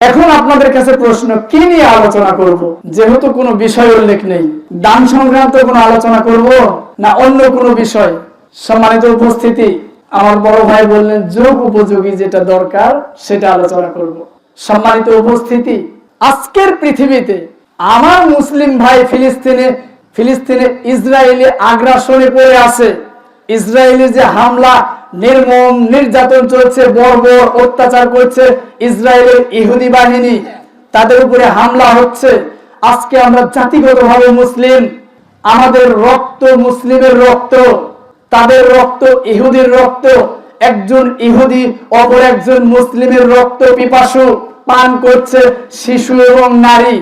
এখন আপনাদের কাছে প্রশ্ন, কি নিয়ে আলোচনা করব? যেহেতু কোনো বিষয় উল্লেখ নেই, দান সংক্রান্ত কোনো আলোচনা করব না অন্য কোনো বিষয়? সম্মানিত উপস্থিতি, আমার বড় ভাই বললেন, যোগ উপযোগী যেটা দরকার, সেটা আলোচনা করব। সম্মানিত উপস্থিতি, আজকের পৃথিবীতে আমার মুসলিম ভাই ফিলিস্তিনে ফিলিস্তিনে ইসরায়েলি আগ্রাসনে পড়ে আছে। ইসরায়েলি যে হামলা নির্মম, নির্যাতন চলছে, বর্বর অত্যাচার করছে ইসরায়েলের ইহুদি বাহিনী। তাদের উপরে হামলা হচ্ছে। আজকে আমরা জাতিগতভাবে মুসলিম, আমাদের রক্ত মুসলিমের রক্ত, তাদের রক্ত ইহুদির রক্ত, একজন ইহুদি অপর একজন মুসলিমের রক্ত পিপাসু পান করছে শিশু এবং নারী।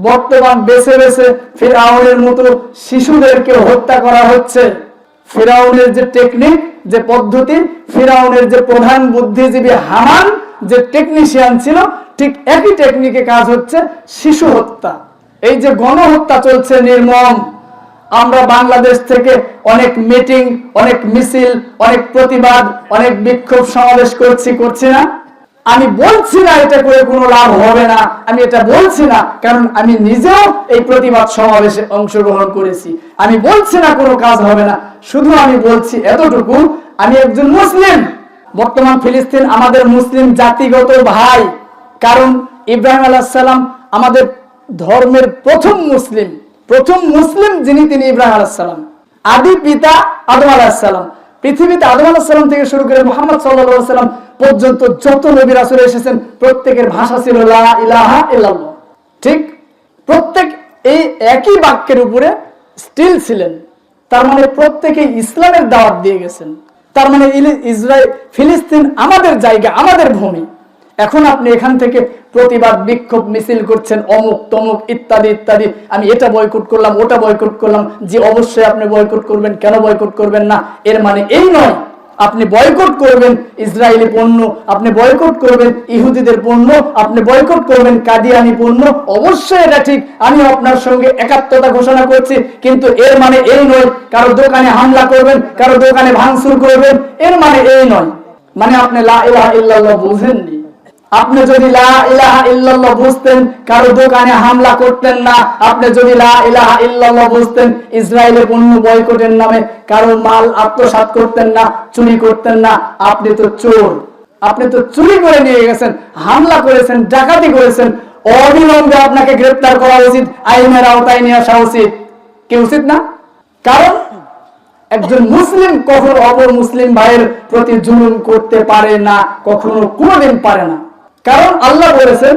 বর্তমান বেছে বেছে ফেরাউনের মতো শিশুদেরকে হত্যা করা হচ্ছে। ফেরাউনের যে টেকনিক যে পদ্ধতি, ফেরাউনের যে প্রধান বুদ্ধিজীবী হামান, যে টেকনিশিয়ান ছিল, ঠিক একই টেকনিকে কাজ হচ্ছে শিশু হত্যা। এই যে গণহত্যা চলছে নির্মম, আমরা বাংলাদেশ থেকে অনেক মিটিং অনেক মিছিল, অনেক প্রতিবাদ, অনেক বিক্ষোভ সমাবেশ করছি করছি না? আমি বলছি না এটা করে কোনো লাভ হবে না, আমি এটা বলছি না, কারণ আমি নিজেও এই প্রতিবাদ সমাবেশে অংশগ্রহণ করেছি। আমি বলছি না কোনো কাজ হবে না, শুধু আমি বলছি এতটুকু, আমি একজন মুসলিম। বর্তমান ফিলিস্তিন আমাদের মুসলিম জাতিগত ভাই, কারণ ইব্রাহিম আলাহিসাল্লাম আমাদের ধর্মের প্রথম মুসলিম প্রথম মুসলিম যিনি তিনি ইব্রাহিম আলাহিসাল্লাম আদি পিতা আদম আলাহিসাল্লাম পৃথিবীতে আদম আলাহিসাল্লাম থেকে শুরু করে মোহাম্মদ সাল্লাহ সাল্লাম পর্যন্ত যত নবী রাসুল এসেছেন, প্রত্যেকের ভাষা ছিল ইলাহা ঠিক প্রত্যেক এই একই বাক্যের উপরে স্টিল ছিলেন। তার মানে প্রত্যেকে ইসলামের দাওয়াত দিয়ে গেছেন। তার মানে ইসরায়েল ফিলিস্তিন আমাদের জায়গা, আমাদের ভূমি। এখন আপনি এখান থেকে প্রতিবাদ, বিক্ষোভ, মিছিল করছেন, অমুক, তমুক, ইত্যাদি ইত্যাদি। আমি এটা বয়কট করলাম, ওটা বয়কট করলাম। যে অবশ্যই আপনি বয়কট করবেন। কেন বয়কট করবেন না? এর মানে এই নয়, আপনি বয়কট করবেন ইসরায়েলি পণ্য, আপনি বয়কট করবেন ইহুদিদের পণ্য, আপনি বয়কট করবেন কাদিয়ানি পণ্য। অবশ্যই এটা ঠিক। আমি আপনার সঙ্গে একাত্মতা ঘোষণা করছি। কিন্তু এর মানে এই নয়, কারও দোকানে হামলা করবেন, কারও দোকানে ভাঙচুর করবেন। এর মানে এই নয়। মানে আপনি লা বুঝেননি। আপনি যদি লা ইলাহা ইল্লাল্লাহ বুঝতেন, কারও দোকানে হামলা করতেন না, আপনি যদি লা ইলাহা ইল্লাল্লাহ বুঝতেন, ইসরায়েলের পণ্য বয়কটের নামে কারও মাল আত্মসাৎ করতেন না, চুরি করতেন না, আপনি তো চোর। আপনি তো চুরি করে নিয়ে গেছেন, হামলা করেছেন, ডাকাতি করেছেন, অবিলম্বে আপনাকে গ্রেফতার করা উচিত, আইনের আওতায় নিয়ে আসা উচিত। কি উচিত না? কারণ একজন মুসলিম কখনো অপর মুসলিম ভাইয়ের প্রতি জুলুম করতে পারে না, কখনো কোনোদিন পারে না। কারণ আল্লাহ বলেছেন